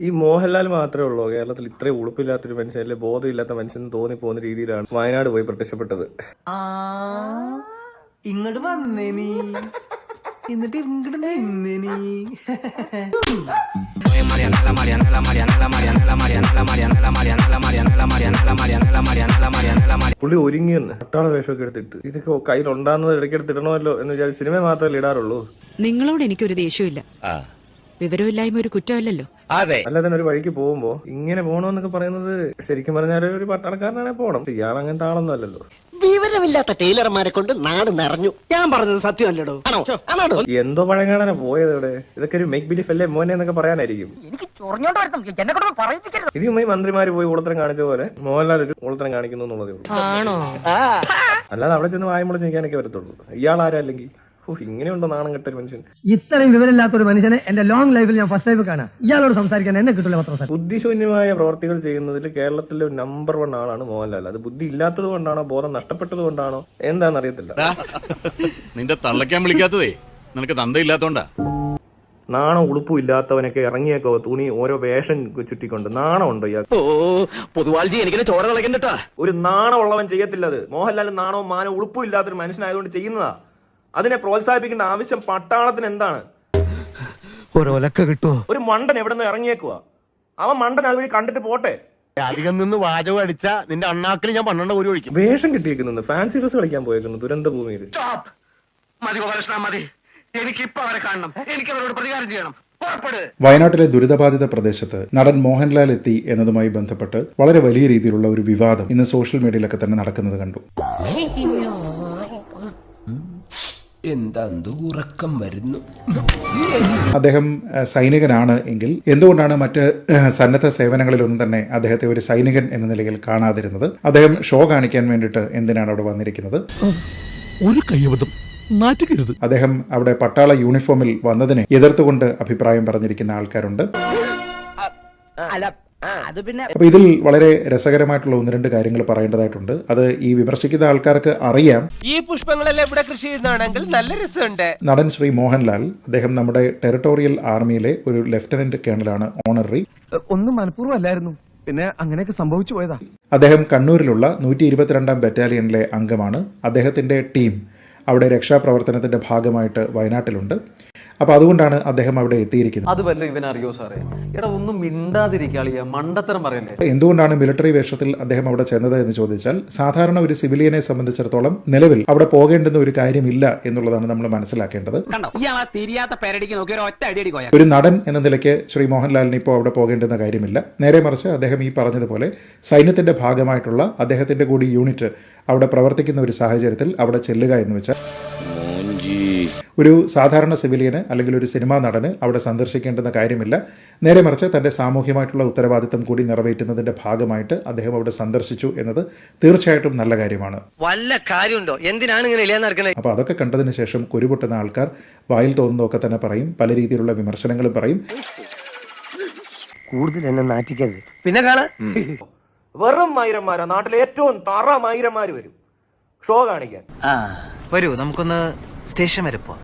ഈ മോഹൻലാൽ മാത്രമേ ഉള്ളൂ കേരളത്തിൽ ഇത്രയും ഉളുപ്പില്ലാത്തൊരു മനുഷ്യൻ അല്ലെ ബോധമില്ലാത്ത മനുഷ്യൻ തോന്നി പോകുന്ന രീതിയിലാണ് വയനാട് പോയി പ്രത്യക്ഷപ്പെട്ടത്. ആ ഇങ്ങോട്ട് വന്നേ നീ. എന്നിട്ട് ഇങ്ങോട്ട് നിന്നേ നീ. പുള്ളി ഒരുങ്ങിയെന്ന് പട്ടാള വേഷമൊക്കെ എടുത്തിട്ട്. ഇതൊക്കെ കയ്യിലുണ്ടാകുന്നത് ഇടയ്ക്കെടുത്ത് ഇടണമല്ലോ എന്ന് വിചാരിച്ച് സിനിമ മാത്രമല്ലേ ഇടാറുള്ളൂ? നിങ്ങളോട് എനിക്കൊരു ദേഷ്യമില്ല. വിവരമില്ലായ്മ ഒരു കുറ്റമല്ലല്ലോ. അതെ. അല്ലാതെ തന്നെ ഒരു വഴിക്ക് പോകുമ്പോ ഇങ്ങനെ പോകണമെന്നൊക്കെ പറയുന്നത് ശരിക്കും പറഞ്ഞാൽ ഒരു പട്ടാളക്കാരനാണെ പോണം. ഇയാൾ അങ്ങനത്തെ ആളൊന്നും അല്ലല്ലോ. വിവരമില്ലാത്ത ടൈലർമാരെ കൊണ്ട് നാട് നിറഞ്ഞു. ഞാൻ പറഞ്ഞത് സത്യമല്ലടോ? ആണോ? ആണോ എന്തോ പഴങ്ങാനാണ് പോയത് ഇവിടെ? ഇതൊക്കെ ഒരു മേക്ക് ബിലീഫ് അല്ലേ മോനെ എന്നൊക്കെ പറയാനായിരിക്കും. ഇത് ചുമ്മാ ഈ മന്ത്രിമാര് പോയി ഉളത്തരം കാണിച്ച പോലെ മോഹൻലാൽ ഒരു ഉളത്തരം കാണിക്കുന്നു എന്നുള്ളതേ ഉള്ളൂ. ആണോ? അല്ലാതെ അവിടെ ചെന്ന് വായ്മുളച്ച് നിൽക്കാനൊക്കെ വരത്തുള്ളൂ. ഇയാൾ ആരല്ലെങ്കിൽ ഇങ്ങനെയുണ്ടോ നാണം കെട്ട ഒരു മനുഷ്യൻ? ഇത്രയും വിവരമില്ലാത്ത ഒരു മനുഷ്യനെ എന്റെ ലോങ് ലൈഫിൽ ഞാൻ ഫസ്റ്റ് ടൈം കാണാം. ഇയാളോട് സംസാരിക്കാൻ എന്നെ കിട്ടില്ല പത്ര ബുദ്ധിശൂന്യമായ പ്രവർത്തികൾ ചെയ്യുന്നതിൽ കേരളത്തിലെ നമ്പർ വൺ ആളാണ് മോഹൻലാൽ. അത് ബുദ്ധി ഇല്ലാത്തത് കൊണ്ടാണോ ബോധം നഷ്ടപ്പെട്ടത് കൊണ്ടാണോ എന്താണെന്ന് അറിയത്തില്ല. നിന്റെ തള്ളക്കാൻ വിളിക്കാത്തതേ. നിനക്ക് തന്തയില്ലാത്തോണ്ടാ. നാണം ഉളുപ്പും ഇല്ലാത്തവനൊക്കെ ഇറങ്ങിയേക്കോ തുണി ഓരോ വേഷം ചുറ്റിക്കൊണ്ട്. നാണം ഉണ്ടോ ഓ പൊതുവാൾജി എനിക്കിനെ ചോര തിളക്കണ്ടട്ടാ ഒരു നാണമുള്ളവൻ ചെയ്യത്തില്ലത്. മോഹൻലാൽ നാണവും മാനവും ഉളുപ്പും ഇല്ലാത്തൊരു മനുഷ്യനായതുകൊണ്ട് ചെയ്യുന്നതാ. അതിനെ പ്രോത്സാഹിപ്പിക്കേണ്ട ആവശ്യം പട്ടാളത്തിന് എന്താണ്? ഒരു മണ്ടൻ എവിടെ നിന്ന് ഇറങ്ങിയേക്കുക അവൻ മണ്ടൻ അതുവഴി കണ്ടിട്ട് പോട്ടെ. അധികം നിന്ന് വാചകം അടിച്ച നിന്റെ അണ്ണാക്കിൽ ഞാൻ പന്ത്രണ്ട് ഒരു ഒഴിക്കും. വേഷം കിട്ടിയിരിക്കുന്നു ഫാൻസി ഡ്രസ് കളിക്കാൻ പോയേക്കുന്നു ദുരന്ത ഭൂമിയിൽ മതി ഗോപാലകൃഷ്ണ മതി. എനിക്ക് ഇപ്പൊ അവരെ കാണണം. എനിക്ക് അവരോട് പ്രതികാരം ചെയ്യണം. വയനാട്ടിലെ ദുരിതബാധിത പ്രദേശത്ത് നടൻ മോഹൻലാൽ എത്തി എന്നതുമായി ബന്ധപ്പെട്ട് വളരെ വലിയ രീതിയിലുള്ള ഒരു വിവാദം ഇന്ന് സോഷ്യൽ മീഡിയയിലൊക്കെ തന്നെ നടക്കുന്നത് കണ്ടു. എന്താ ഉറക്കം വരുന്നു? അദ്ദേഹം സൈനികനാണ് എങ്കിൽ എന്തുകൊണ്ടാണ് മറ്റ് സന്നദ്ധ സേവനങ്ങളിലൊന്നും തന്നെ അദ്ദേഹത്തെ ഒരു സൈനികൻ എന്ന നിലയിൽ കാണാതിരുന്നത്? അദ്ദേഹം ഷോ കാണിക്കാൻ വേണ്ടിയിട്ട് എന്തിനാണ് അവിടെ വന്നിരിക്കുന്നത്? ഒരു കയ്യബദ്ധം. നാറ്റുകരുത്. അദ്ദേഹം അവിടെ പട്ടാള യൂണിഫോമിൽ വന്നതിനെ എതിർത്തുകൊണ്ട് അഭിപ്രായം പറഞ്ഞിരിക്കുന്ന ആൾക്കാരുണ്ട്. അല്ല അത് പിന്നെ അപ്പൊ ഇതിൽ വളരെ രസകരമായിട്ടുള്ള ഒന്ന് രണ്ട് കാര്യങ്ങൾ പറയേണ്ടതായിട്ടുണ്ട്. അത് ഈ വിമർശിക്കുന്ന ആൾക്കാർക്ക് അറിയാം. ഈ പുഷ്പങ്ങളെല്ലാം ഇവിടെ കൃഷി ചെയ്യുന്നതാണെങ്കിൽ നല്ല രസമുണ്ട്. നടൻ ശ്രീ മോഹൻലാൽ അദ്ദേഹം നമ്മുടെ ടെറിട്ടോറിയൽ ആർമിയിലെ ഒരു ലെഫ്റ്റനന്റ് കേണലാണ് ഓണററി ഒന്നും മനഃപൂർവമല്ലായിരുന്നു. പിന്നെ അങ്ങനെയൊക്കെ സംഭവിച്ചു പോയതാ. അദ്ദേഹം കണ്ണൂരിലുള്ള നൂറ്റി ഇരുപത്തിരണ്ടാം ബറ്റാലിയനിലെ അംഗമാണ്. അദ്ദേഹത്തിന്റെ ടീം അവിടെ രക്ഷാപ്രവർത്തനത്തിന്റെ ഭാഗമായിട്ട് വയനാട്ടിലുണ്ട്. അപ്പോൾ അതുകൊണ്ടാണ് അദ്ദേഹം അവിടെ എത്തിയിരിക്കുന്നത്. അത് വല്ല ഇവനറിയോ സാറേ? എടാ ഒന്നും മിണ്ടാതിരിക്കാളിയ മണ്ടത്തരം പറയല്ലേ? എന്തുകൊണ്ടാണ് മിലിറ്ററി വേഷത്തിൽ അദ്ദേഹം അവിടെ ചെന്നത് എന്ന് ചോദിച്ചാൽ സാധാരണ ഒരു സിവിലിയനെ സംബന്ധിച്ചിടത്തോളം നിലവിൽ അവിടെ പോകേണ്ടുന്ന ഒരു കാര്യമില്ല എന്നുള്ളതാണ് നമ്മൾ മനസ്സിലാക്കേണ്ടത്. കണ്ടോ? ഇയാളാ തിരിയാത്ത പേരടിക്ക് നോക്കി ഒരു ഒറ്റ അടി കോയ. ഒരു നടൻ എന്ന നിലയ്ക്ക് ശ്രീ മോഹൻലാലിന് ഇപ്പോൾ അവിടെ പോകേണ്ടുന്ന കാര്യമില്ല. നേരെ മറിച്ച് അദ്ദേഹം ഈ പറഞ്ഞതുപോലെ സൈന്യത്തിന്റെ ഭാഗമായിട്ടുള്ള അദ്ദേഹത്തിന്റെ കൂടി യൂണിറ്റ് അവിടെ പ്രവർത്തിക്കുന്ന ഒരു സാഹചര്യത്തിൽ അവിടെ ചെല്ലുക എന്ന് വെച്ചാൽ ഒരു സാധാരണ സിവിലിയന് അല്ലെങ്കിൽ ഒരു സിനിമാ നടന് അവിടെ സന്ദർശിക്കേണ്ടുന്ന കാര്യമില്ല. നേരെ മറിച്ച് തന്റെ സാമൂഹ്യമായിട്ടുള്ള ഉത്തരവാദിത്തം കൂടി നിറവേറ്റുന്നതിന്റെ ഭാഗമായിട്ട് അദ്ദേഹം അവിടെ സന്ദർശിച്ചു എന്നത് തീർച്ചയായിട്ടും നല്ല കാര്യമാണ്. വല്ല കാര്യമുണ്ടോ? എന്തിനാണ് ഇങ്ങനെ അപ്പോൾ അതൊക്കെ കണ്ടതിന് ശേഷം കുരുപൊട്ടുന്ന ആൾക്കാർ വായിൽ തോന്നുന്നതൊക്കെ തന്നെ പറയും പല രീതിയിലുള്ള വിമർശനങ്ങളും പറയും. കൂടുതൽ എന്നെ നാറ്റിക്കരുത്. പിന്നെ കാണാ. വെറും മൈരന്മാരാ. നാട്ടിലെ ഏറ്റവും തറ മൈരന്മാര് വരും. ഷോ കാണിക്കാൻ. വരൂ നമുക്കൊന്ന് സ്റ്റേഷൻ വരെ പോവാം.